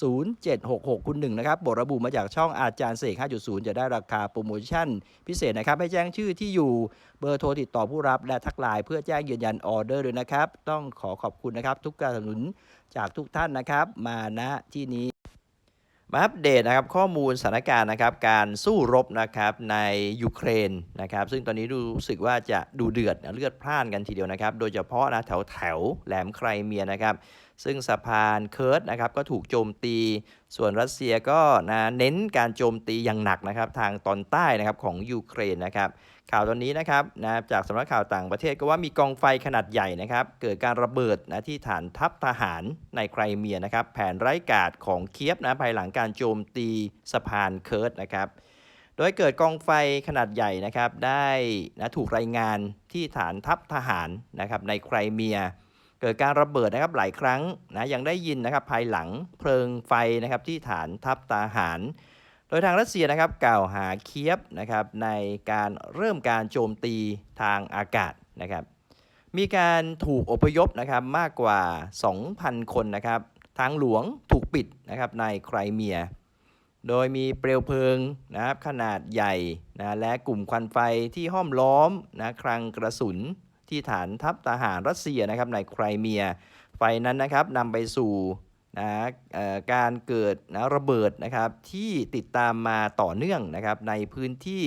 0766 คุณหนึ่งนะครับบทระบุมาจากช่องอาจารย์เสก 5.0 จะได้ราคาโปรโมชั่น พิเศษนะครับ ให้แจ้งชื่อที่อยู่เบอร์โทรติดต่อผู้รับและทักไลน์เพื่อแจ้งยืนยันออเดอร์ด้วยนะครับ ต้องขอขอบคุณนะครับ ทุกการสนับสนุนจากทุกท่านนะครับ มาณที่นี้มาอัปเดตนะครับข้อมูลสถานการณ์นะครับการสู้รบนะครับในยูเครนนะครับซึ่งตอนนี้รู้สึกว่าจะดูเดือดเลือดพล่านกันทีเดียวนะครับ โดยเฉพาะนะแถวแถวแหลมไครเมียนะครับ ซึ่งสะพานเคิร์ดนะครับก็ถูกโจมตี ส่วนรัสเซียก็นะเน้นการโจมตีอย่างหนักนะครับทางตอนใต้นะครับของยูเครนนะครับข่าวตอนนี้นะครับนะจากสำนักข่าวต่างประเทศก็ว่ามีกองไฟขนาดใหญ่นะครับเกิดการระเบิดนะที่ฐานทัพทหารในไครเมียนะครับแผนไร้กาดของเคียฟนะภายหลังการโจมตีสะพานเคิร์ดนะครับโดยเกิดกองไฟขนาดใหญ่นะครับได้นะถูกรายงานที่ฐานทัพทหารนะครับในไครเมีย เกิดการระเบิดนะครับหลายครั้งนะยังได้ยินนะครับภายหลังเพลิงไฟนะครับที่ฐานทัพทหาร โดยทางรัสเซียนะครับกล่าวหาเคียฟนะครับในการเริ่มการโจมตีทางอากาศนะครับมีการถูกอพยพนะครับมากกว่า 2,000 คนนะครับทางหลวงถูกปิดนะครับในไครเมีย โดยมีเปลวเพลิงนะครับขนาดใหญ่นะและกลุ่มควันไฟที่ห้อมล้อมนะคลังกระสุน ที่ฐานทัพทหารรัสเซียนะครับในไครเมีย ไฟนั้นนะครับนำไปสู่นะเอ่อการเกิดนะระเบิดนะครับที่ติดตามมาต่อเนื่องนะครับในพื้นที่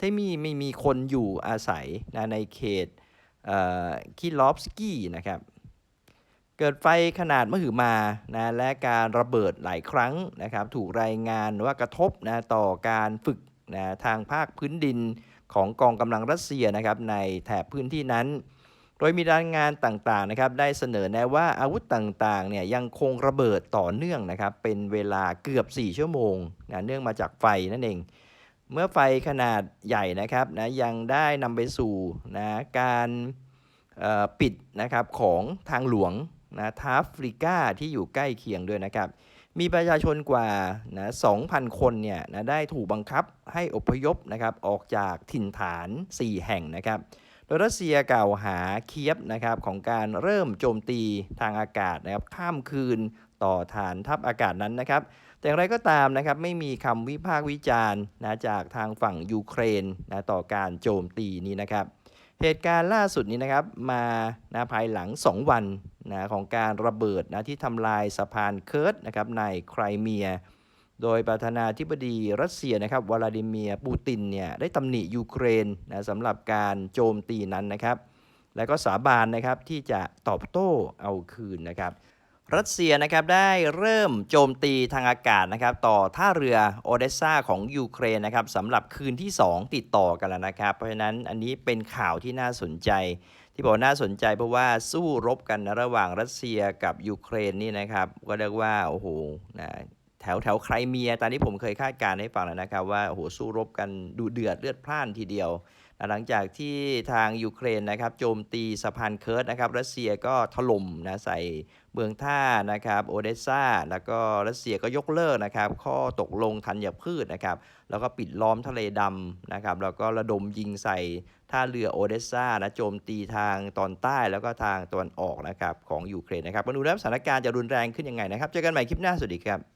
ที่มีไม่มีคนอยู่อาศัยนะในเขตคิลอฟสกี้นะครับเกิดไฟขนาดมหึมานะและการระเบิดหลายครั้งนะครับถูกรายงานว่ากระทบนะต่อการฝึกนะทางภาคพื้นดิน ของกองกำลังรัสเซียนะครับในแถบพื้นที่นั้น โดยมีรายงานต่างๆนะครับได้เสนอแนะว่าอาวุธต่างๆเนี่ยยังคงระเบิดต่อเนื่องนะครับเป็นเวลาเกือบ 4 ชั่วโมงนะเนื่องมาจากไฟนั่นเอง เมื่อไฟขนาดใหญ่นะครับนะยังได้นำไปสู่นะการปิดนะครับของทางหลวงนะทาฟริกาที่อยู่ใกล้เคียงด้วยนะครับ มีประชาชนกว่านะ2,000 คนเนี่ยนะได้ถูกบังคับให้อพยพนะครับออกจากถิ่นฐาน 4 แห่งนะครับ โดยรัสเซียกล่าวหาเคียบนะครับของการเริ่มโจมตีทางอากาศนะครับข้ามคืนต่อฐานทัพอากาศนั้นนะครับ แต่อย่างไรก็ตามนะครับไม่มีคำวิพากษ์วิจารณ์นะจากทางฝั่งยูเครนนะต่อการโจมตีนี้นะครับ เหตุการณ์ล่าสุดนี้นะครับมานะภายหลัง 2 วัน นะของการระเบิดนะที่ทำลายสะพานเคิร์ดนะครับในไครเมีย โดยประธานาธิบดีรัสเซียนะครับวลาดิเมียร์ปูตินเนี่ยได้ตำหนิยูเครนนะสำหรับการโจมตีนั้นนะครับ และก็สาบานนะครับที่จะตอบโต้เอาคืนนะครับรัสเซียนะครับได้เริ่มโจมตีทางอากาศนะครับต่อท่าเรือโอเดสซาของยูเครนนะครับสำหรับคืนที่ 2 ติดต่อกันแล้วนะครับ เพราะฉะนั้นอันนี้เป็นข่าวที่น่าสนใจ ที่บอกน่าสนใจเพราะว่าสู้รบกันนะระหว่างรัสเซียกับยูเครนนี่นะครับก็เรียกว่าโอ้โหนะแถวแถวไครเมียตอนนี้ผมเคยคาดการณ์ให้ฟังแล้วนะครับว่าโอ้โหสู้รบกันดูเดือดเลือดพล่านทีเดียว หลังจากที่ทางยูเครนนะครับโจมตีสะพานเคิร์ดนะครับรัสเซียก็ถล่มนะใส่เมืองท่านะครับโอเดสซาแล้วก็รัสเซียก็ยกเลิกนะครับข้อตกลงธัญพืชนะครับแล้วก็ปิดล้อมทะเลดำนะครับแล้วก็ระดมยิงใส่ท่าเรือโอเดสซานะโจมตีทางตอนใต้แล้วก็ทางตะวันออกนะครับของยูเครนนะครับมาดูแล้วสถานการณ์จะรุนแรงขึ้นยังไงนะครับเจอกันใหม่คลิปหน้าสวัสดีครับ